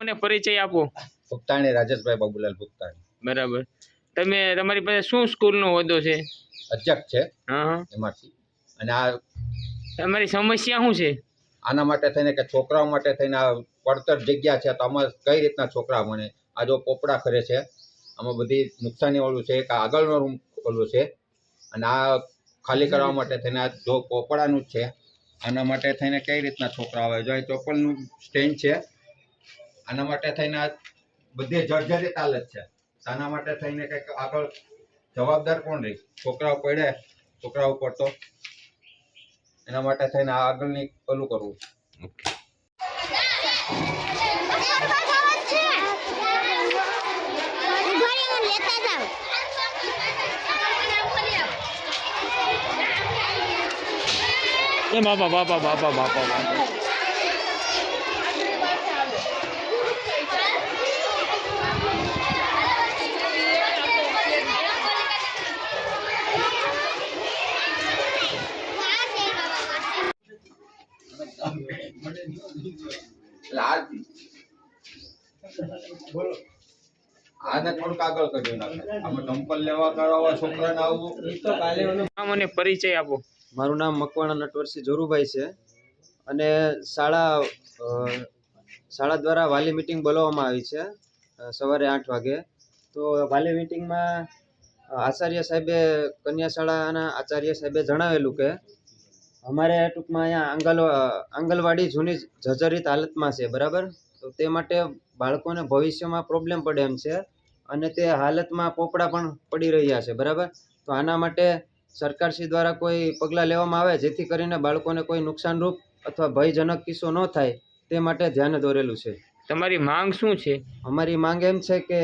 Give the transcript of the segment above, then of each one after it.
મને પરિચય આપો. ભુક્તાણી રાજેશભાઈ બાબુલાલ ભુક્તાણી બરાબર. તમે તમારી પાસે શું સ્કૂલનો હોદ્દો છે? અધ્યક્ષ છે હા. એમાંથી. અને આ તમારી સમસ્યા શું છે? આના માટે થઈને કે છોકરાઓ માટે થઈને આ પડતર જગ્યા છે તો આમાં કઈ રીતના છોકરા મને આ જો પોપડા ફરે છે આમાં બધી નુકસાની વાળું છે કે આગળનો રૂમ ઓલું છે. અને આ ખાલી કરવા માટે થઈને આ જો પોપડાનું જ છે આના માટે થઈને કઈ રીતના છોકરાઓ આવે? જો ચોપલનું સ્ટેન્ડ છે, આના માટે થઈને આ બધી જર્જરિત હાલત છે. આના માટે થઈને કંઈક આગળ જવાબદાર કોણ રહી? છોકરાઓ પડે છોકરા ઉપર તો એના માટે થઈને આગળની પેલું કરવું. એ બાપા બાપા બાપા બાપા બાપા એટલે આ આને થોડુંક આગળ કર્યું નાખે. આમાં ચંપલ લેવા કરવા છોકરાને આવવું મને પરિચય આપો. મારું નામ મકવાણા નટવરસિંહ જોરુભાઈ છે. અને શાળા શાળા દ્વારા વાલી મિટિંગ બોલાવવામાં આવી છે સવારે આઠ વાગે. તો વાલી મિટિંગમાં આચાર્ય સાહેબે, કન્યા શાળાના આચાર્ય સાહેબે જણાવેલું કે, અમારે ટૂંકમાં અહીંયા આંગલ, આંગણવાડી જૂની જર્જરિત હાલતમાં છે, બરાબર? તો તે માટે બાળકોને ભવિષ્યમાં પ્રોબ્લેમ પડે એમ છે. અને તે હાલતમાં પોપડા પણ પડી રહ્યા છે, બરાબર? તો આના માટે સરકારશ્રી દ્વારા કોઈ પગલાં લેવામાં આવે જેથી કરીને બાળકોને કોઈ નુકસાનરૂપ અથવા ભયજનક કિસ્સો ન થાય તે માટે ધ્યાન દોરેલું છે. તમારી માંગ શું છે? અમારી માંગ એમ છે કે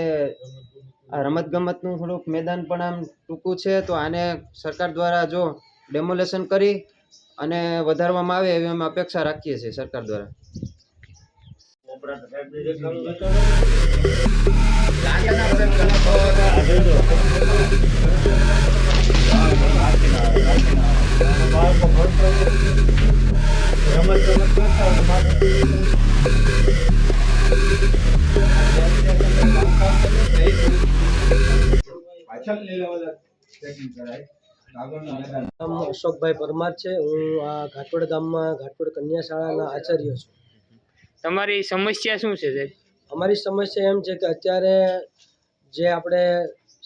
આ રમતગમતનું થોડુંક મેદાન પણ આમ ટૂંકું છે તો આને સરકાર દ્વારા જો ડેમોલેશન કરી અને વધારવામાં આવે એવી અમે અપેક્ષા રાખીએ છીએ સરકાર દ્વારા. નામ અશોકભાઈ પરમાર છે. હું આ ઘાટવડ ગામમાં ઘાટવડ કન્યા શાળાના આચાર્ય છું. તમારી સમસ્યા શું છે સાહેબ? અમારી સમસ્યા એમ છે કે અત્યારે જે આપણે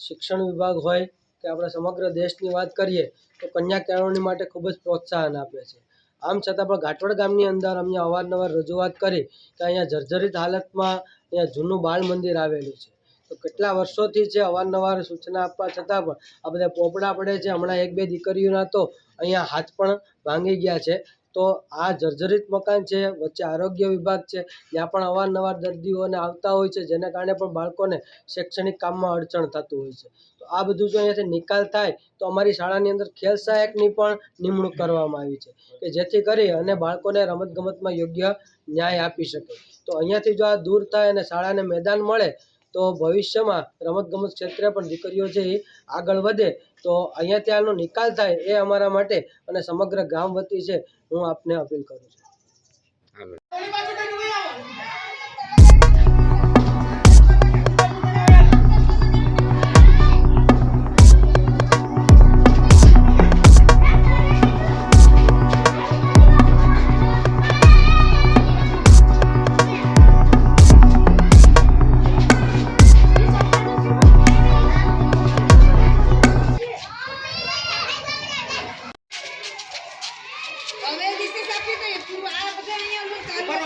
શિક્ષણ વિભાગ હોય કે આપણે સમગ્ર દેશની વાત કરીએ તો કન્યા કેળવણી માટે ખૂબ જ પ્રોત્સાહન આપે છે. આમ છતાં પણ ઘાટવડ ગામની અંદર અમે અવારનવાર રજૂઆત કરી કે અહીંયા જર્જરિત હાલતમાં અહીંયા જૂનું બાળ મંદિર આવેલું છે. તો કેટલા વર્ષોથી છે, અવારનવાર સૂચના આપવા છતાં પણ આ બધા પોપડા પડે છે. હમણાં એક બે દીકરીઓના તો અહીંયા હાથ પણ ભાંગી ગયા છે. તો આ જર્જરિત મકાન છે, વચ્ચે આરોગ્ય વિભાગ છે. ત્યાં પણ અવારનવાર દર્દીઓને આવતા હોય છે, જેના કારણે પણ બાળકોને શૈક્ષણિક કામમાં અડચણ થતું હોય છે. તો આ બધું જો અહીંયાથી નિકાલ થાય, તો અમારી શાળાની અંદર ખેલ સહાયકની પણ નિમણૂક કરવામાં આવી છે, કે જેથી કરી અને બાળકોને રમતગમતમાં યોગ્ય ન્યાય આપી શકે. તો અહીંયાથી જો આ દૂર થાય અને શાળાને મેદાન મળે તો ભવિષ્યમાં રમતગમત ક્ષેત્રે પણ દીકરીઓ છે એ આગળ વધે તો અહીંયા ત્યાંનો નિકાલ થાય એ અમારા માટે અને સમગ્ર ગામ વતી છે. હું આપને અપીલ કરું છું.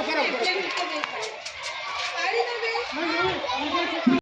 અમે રિસેસ આપી દઈએ પૂરું આ બધા અહીંયા ચાલુ પાડી દો બેન